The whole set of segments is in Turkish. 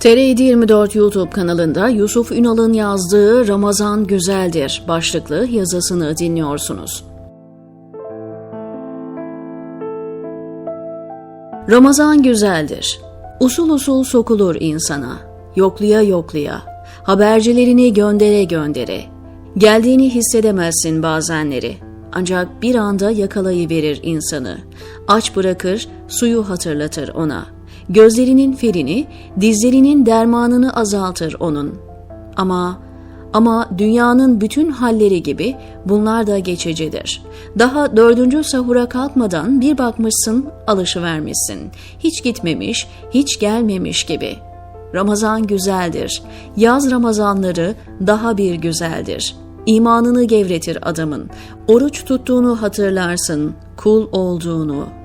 TR724 YouTube kanalında Yusuf Ünal'ın yazdığı Ramazan Güzeldir başlıklı yazısını dinliyorsunuz. Ramazan güzeldir. Usul usul sokulur insana. Yokluya yokluya. Habercilerini göndere göndere. Geldiğini hissedemezsin bazenleri. Ancak bir anda yakalayıverir insanı. Aç bırakır, suyu hatırlatır ona. Gözlerinin ferini, dizlerinin dermanını azaltır onun. Ama ama dünyanın bütün halleri gibi bunlar da geçicidir. Daha dördüncü sahura kalkmadan bir bakmışsın alışıvermişsin. Hiç gitmemiş, hiç gelmemiş gibi. Ramazan güzeldir. Yaz Ramazanları daha bir güzeldir. İmanını gevretir adamın. Oruç tuttuğunu hatırlarsın, kul olduğunu.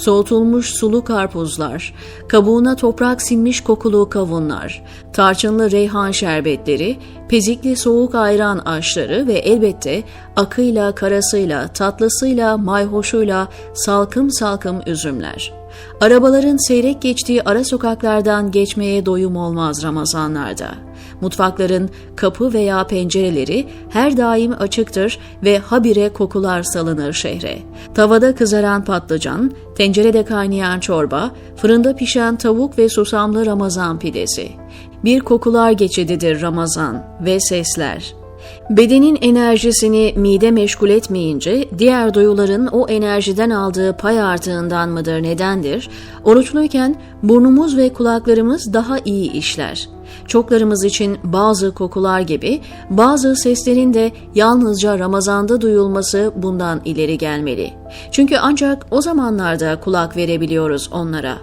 Soğutulmuş sulu karpuzlar, kabuğuna toprak sinmiş kokulu kavunlar, tarçınlı reyhan şerbetleri, pezikli soğuk ayran aşları ve elbette akıyla, karasıyla, tatlısıyla, mayhoşuyla salkım salkım üzümler. Arabaların seyrek geçtiği ara sokaklardan geçmeye doyum olmaz Ramazanlarda. Mutfakların kapı veya pencereleri her daim açıktır ve habire kokular salınır şehre. Tavada kızaran patlıcan, tencerede kaynayan çorba, fırında pişen tavuk ve susamlı Ramazan pidesi. Bir kokular geçididir Ramazan ve sesler. Bedenin enerjisini mide meşgul etmeyince diğer duyuların o enerjiden aldığı pay artığından mıdır nedendir? Oruçluyken burnumuz ve kulaklarımız daha iyi işler. Çoklarımız için bazı kokular gibi bazı seslerin de yalnızca Ramazan'da duyulması bundan ileri gelmeli. Çünkü ancak o zamanlarda kulak verebiliyoruz onlara.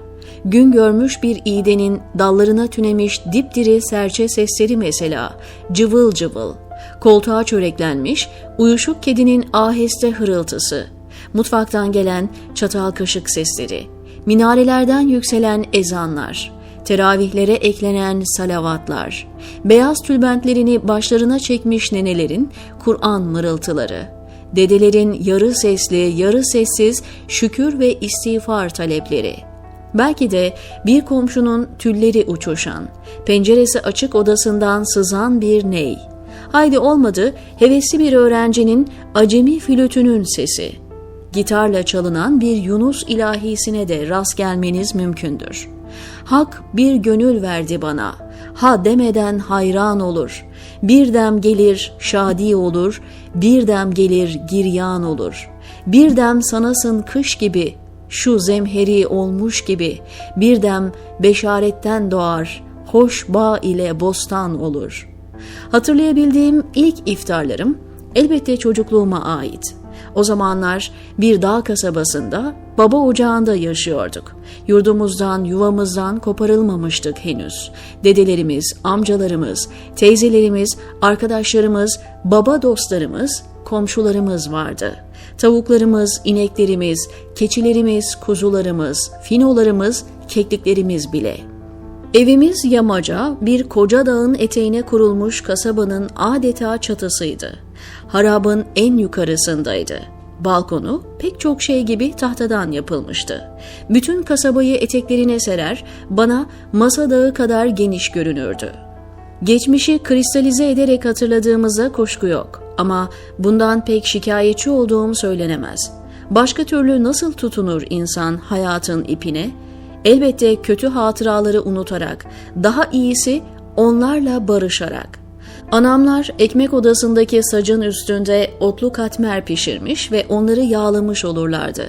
Gün görmüş bir iğdenin dallarına tünemiş dipdiri serçe sesleri mesela, cıvıl cıvıl, koltuğa çöreklenmiş, uyuşuk kedinin aheste hırıltısı, mutfaktan gelen çatal kaşık sesleri, minarelerden yükselen ezanlar, teravihlere eklenen salavatlar, beyaz tülbentlerini başlarına çekmiş nenelerin Kur'an mırıltıları, dedelerin yarı sesli, yarı sessiz şükür ve istiğfar talepleri, Belki de bir komşunun tülleri uçuşan, penceresi açık odasından sızan bir ney. Haydi olmadı hevesli bir öğrencinin acemi flütünün sesi. Gitarla çalınan bir Yunus ilahisine de rast gelmeniz mümkündür. Hak bir gönül verdi bana. Ha demeden hayran olur. Bir dem gelir şadi olur, bir dem gelir giryan olur. Bir dem sanasın kış gibi, şu zemheri olmuş gibi bir dem beşaretten doğar, hoş bağ ile bostan olur. Hatırlayabildiğim ilk iftarlarım elbette çocukluğuma ait. O zamanlar bir dağ kasabasında baba ocağında yaşıyorduk. Yurdumuzdan, yuvamızdan koparılmamıştık henüz. Dedelerimiz, amcalarımız, teyzelerimiz, arkadaşlarımız, baba dostlarımız, komşularımız vardı. Tavuklarımız, ineklerimiz, keçilerimiz, kuzularımız, finolarımız, kekliklerimiz bile. Evimiz yamaca, bir koca dağın eteğine kurulmuş kasabanın adeta çatısıydı. Harabın en yukarısındaydı. Balkonu pek çok şey gibi tahtadan yapılmıştı. Bütün kasabayı eteklerine serer, bana masa dağı kadar geniş görünürdü. Geçmişi kristalize ederek hatırladığımıza kuşku yok ama bundan pek şikayetçi olduğum söylenemez. Başka türlü nasıl tutunur insan hayatın ipine? Elbette kötü hatıraları unutarak, daha iyisi onlarla barışarak.'' Anamlar ekmek odasındaki sacın üstünde otlu katmer pişirmiş ve onları yağlamış olurlardı.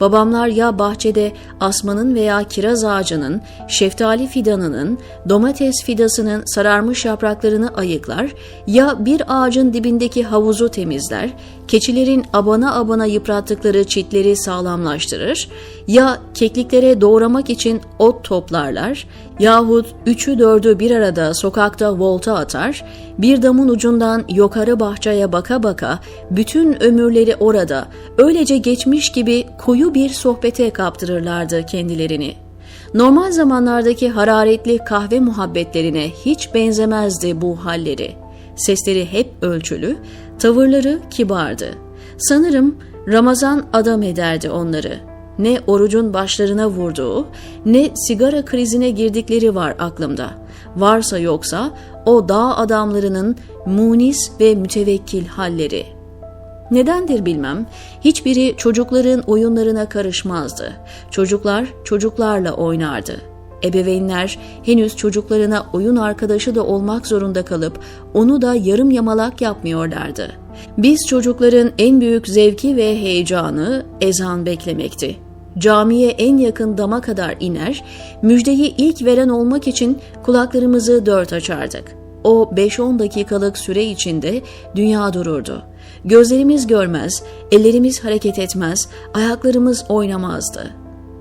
Babamlar ya bahçede asmanın veya kiraz ağacının, şeftali fidanının, domates fidasının sararmış yapraklarını ayıklar ya bir ağacın dibindeki havuzu temizler, keçilerin abana abana yıprattıkları çitleri sağlamlaştırır ya kekliklere doğramak için ot toplarlar yahut üçü dördü bir arada sokakta volta atar, bir damın ucundan yukarı bahçeye baka baka bütün ömürleri orada öylece geçmiş gibi koyu bir sohbete kaptırırlardı kendilerini. Normal zamanlardaki hararetli kahve muhabbetlerine hiç benzemezdi bu halleri. Sesleri hep ölçülü, tavırları kibardı. Sanırım Ramazan adam ederdi onları.'' ne orucun başlarına vurduğu, ne sigara krizine girdikleri var aklımda. varsa yoksa o dağ adamlarının munis ve mütevekkil halleri. Nedendir bilmem, hiçbiri çocukların oyunlarına karışmazdı. Çocuklar çocuklarla oynardı. Ebeveynler henüz çocuklarına oyun arkadaşı da olmak zorunda kalıp onu da yarım yamalak yapmıyorlardı. Biz çocukların en büyük zevki ve heyecanı ezan beklemekti. Camiye en yakın dama kadar iner, müjdeyi ilk veren olmak için kulaklarımızı dört açardık. O 5-10 dakikalık süre içinde dünya dururdu. Gözlerimiz görmez, ellerimiz hareket etmez, ayaklarımız oynamazdı.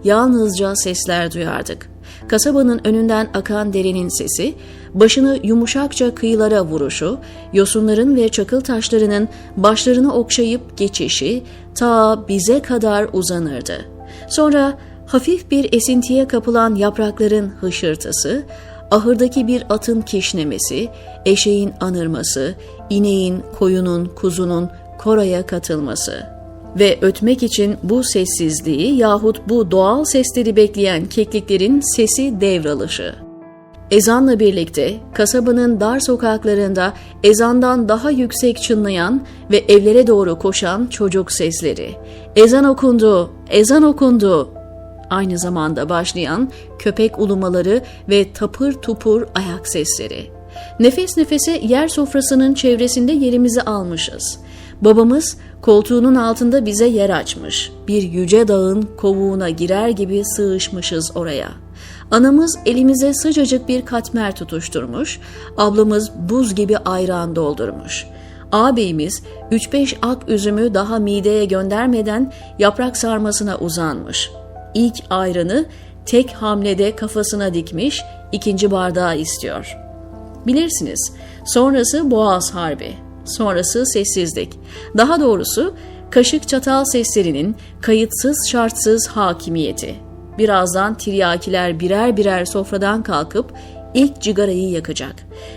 Yalnızca sesler duyardık. Kasabanın önünden akan derenin sesi, başını yumuşakça kıyılara vuruşu, yosunların ve çakıl taşlarının başlarını okşayıp geçişi ta bize kadar uzanırdı. Sonra hafif bir esintiye kapılan yaprakların hışırtısı, ahırdaki bir atın kişnemesi, eşeğin anırması, ineğin, koyunun, kuzunun koraya katılması ve ötmek için bu sessizliği yahut bu doğal sesleri bekleyen kekliklerin sesi devralışı. Ezanla birlikte kasabanın dar sokaklarında ezandan daha yüksek çınlayan ve evlere doğru koşan çocuk sesleri. Ezan okundu, ezan okundu. Aynı zamanda başlayan köpek ulumaları ve tapır tupur ayak sesleri. Nefes nefese yer sofrasının çevresinde yerimizi almışız. Babamız koltuğunun altında bize yer açmış. Bir yüce dağın kovuğuna girer gibi sığışmışız oraya. Anamız elimize sıcacık bir katmer tutuşturmuş, ablamız buz gibi ayran doldurmuş. Ağabeyimiz 3-5 ak üzümü daha mideye göndermeden yaprak sarmasına uzanmış. İlk ayranı tek hamlede kafasına dikmiş, ikinci bardağı istiyor. Bilirsiniz, sonrası Boğaz Harbi, sonrası sessizlik. Daha doğrusu kaşık çatal seslerinin kayıtsız şartsız hakimiyeti. Birazdan tiryakiler birer birer sofradan kalkıp ilk cigarayı yakacak.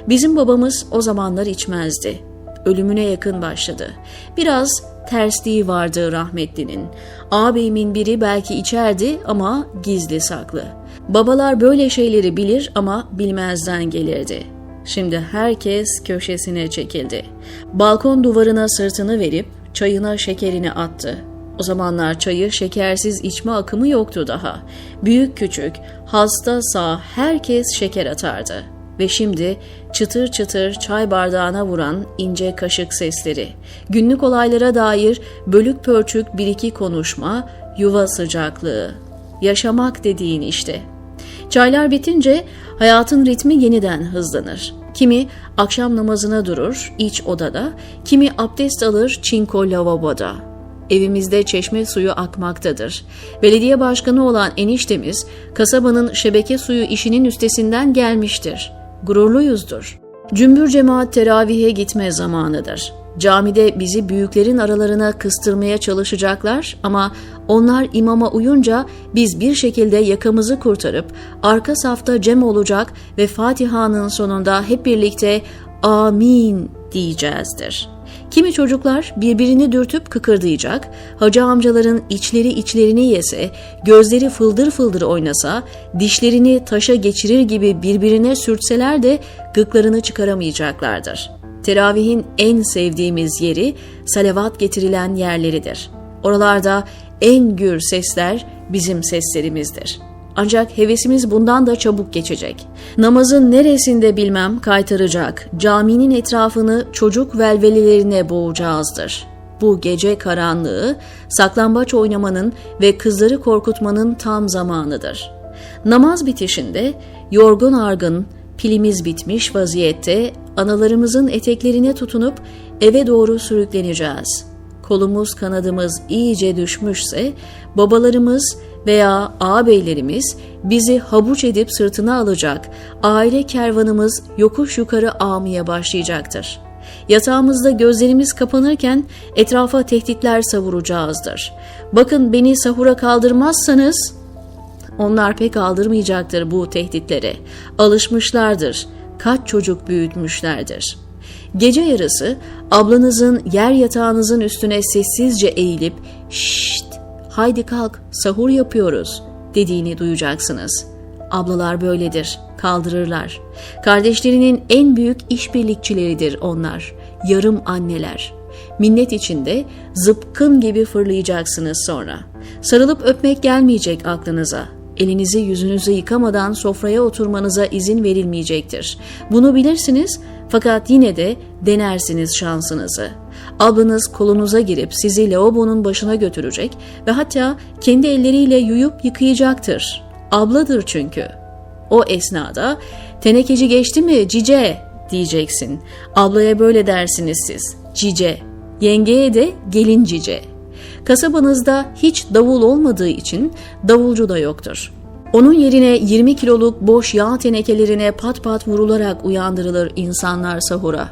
Bizim babamız o zamanlar içmezdi. Ölümüne yakın başladı. Biraz tersliği vardı rahmetlinin. Ağabeyimin biri belki içerdi ama gizli saklı. Babalar böyle şeyleri bilir ama bilmezden gelirdi. Şimdi herkes köşesine çekildi. Balkon duvarına sırtını verip çayına şekerini attı. O zamanlar çayı şekersiz içme akımı yoktu daha. Büyük küçük, hasta sağ herkes şeker atardı. Ve şimdi çıtır çıtır çay bardağına vuran ince kaşık sesleri, günlük olaylara dair bölük pörçük bir iki konuşma, yuva sıcaklığı. Yaşamak dediğin işte. Çaylar bitince hayatın ritmi yeniden hızlanır. Kimi akşam namazına durur iç odada, kimi abdest alır çinko lavaboda. Evimizde çeşme suyu akmaktadır. Belediye başkanı olan eniştemiz kasabanın şebeke suyu işinin üstesinden gelmiştir. Gururluyuzdur. Cümbür cemaat teravihe gitme zamanıdır. Camide bizi büyüklerin aralarına kıstırmaya çalışacaklar ama onlar imama uyunca biz bir şekilde yakamızı kurtarıp arka safta cem olacak ve Fatiha'nın sonunda hep birlikte amin diyeceğizdir. Kimi çocuklar birbirini dürtüp kıkırdayacak, hacı amcaların içleri içlerini yese, gözleri fıldır fıldır oynasa, dişlerini taşa geçirir gibi birbirine sürtseler de gıklarını çıkaramayacaklardır. Teravihin en sevdiğimiz yeri salavat getirilen yerleridir. Oralarda en gür sesler bizim seslerimizdir. Ancak hevesimiz bundan da çabuk geçecek. Namazın neresinde bilmem kaytaracak, caminin etrafını çocuk velvelelerine boğacağızdır. Bu gece karanlığı, saklambaç oynamanın ve kızları korkutmanın tam zamanıdır. Namaz bitişinde yorgun argın, pilimiz bitmiş vaziyette analarımızın eteklerine tutunup eve doğru sürükleneceğiz. Kolumuz kanadımız iyice düşmüşse babalarımız veya ağabeylerimiz bizi habuç edip sırtına alacak, aile kervanımız yokuş yukarı ağmaya başlayacaktır. Yatağımızda gözlerimiz kapanırken etrafa tehditler savuracağızdır. Bakın beni sahura kaldırmazsanız onlar pek aldırmayacaktır bu tehditlere. Alışmışlardır. Kaç çocuk büyütmüşlerdir. Gece yarısı ablanızın yer yatağınızın üstüne sessizce eğilip "Şşt, haydi kalk, sahur yapıyoruz." dediğini duyacaksınız. Ablalar böyledir, kaldırırlar. Kardeşlerinin en büyük işbirlikçileridir onlar. Yarım anneler. Minnet içinde zıpkın gibi fırlayacaksınız sonra. Sarılıp öpmek gelmeyecek aklınıza. Elinizi yüzünüzü yıkamadan sofraya oturmanıza izin verilmeyecektir. Bunu bilirsiniz fakat yine de denersiniz şansınızı. Ablanız kolunuza girip sizi lavabonun başına götürecek ve hatta kendi elleriyle yuyup yıkayacaktır. Abladır çünkü. O esnada tenekeci geçti mi cice diyeceksin. Ablaya böyle dersiniz siz. Cice. Yengeye de gelin cice. Kasabanızda hiç davul olmadığı için davulcu da yoktur. Onun yerine 20 kiloluk boş yağ tenekelerine pat pat vurularak uyandırılır insanlar sahura.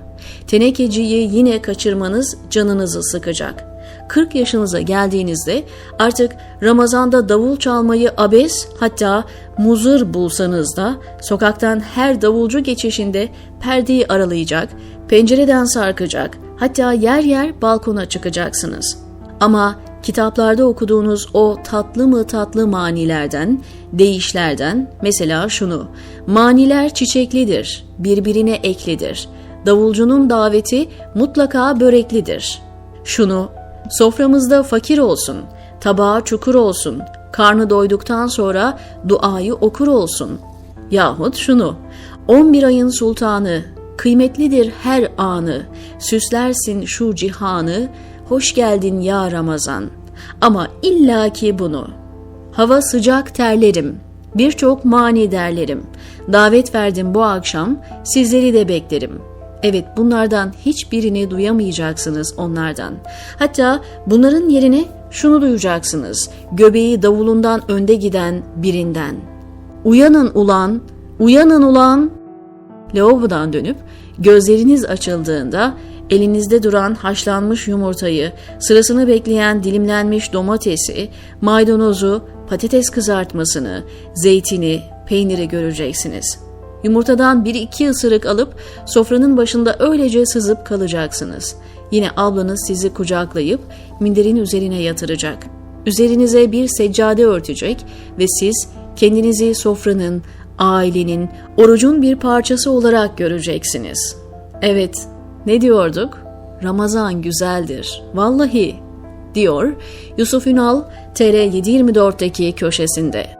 Tenekeciyi yine kaçırmanız canınızı sıkacak. 40 yaşınıza geldiğinizde artık Ramazan'da davul çalmayı abes hatta muzır bulsanız da sokaktan her davulcu geçişinde perdeyi aralayacak, pencereden sarkacak, hatta yer yer balkona çıkacaksınız. Ama kitaplarda okuduğunuz o tatlı mı tatlı manilerden, değişlerden mesela şunu. Maniler çiçeklidir, birbirine eklidir. Davulcunun daveti mutlaka böreklidir. Şunu, soframızda fakir olsun, tabağı çukur olsun, karnı doyduktan sonra duayı okur olsun. Yahut şunu, 11 ayın sultanı, kıymetlidir her anı, süslersin şu cihanı, hoş geldin ya Ramazan. Ama illaki bunu. Hava sıcak terlerim, birçok mani derlerim. Davet verdim bu akşam, sizleri de beklerim. Evet bunlardan hiçbirini duyamayacaksınız onlardan. Hatta bunların yerine şunu duyacaksınız. Göbeği davulundan önde giden birinden. Uyanın ulan, uyanın ulan. Lavabodan dönüp gözleriniz açıldığında elinizde duran haşlanmış yumurtayı, sırasını bekleyen dilimlenmiş domatesi, maydanozu, patates kızartmasını, zeytini, peyniri göreceksiniz. Yumurtadan bir iki ısırık alıp sofranın başında öylece sızıp kalacaksınız. Yine ablanız sizi kucaklayıp minderin üzerine yatıracak. Üzerinize bir seccade örtecek ve siz kendinizi sofranın, ailenin, orucun bir parçası olarak göreceksiniz. Evet, ne diyorduk? Ramazan güzeldir. Vallahi diyor Yusuf Ünal TR724'deki köşesinde.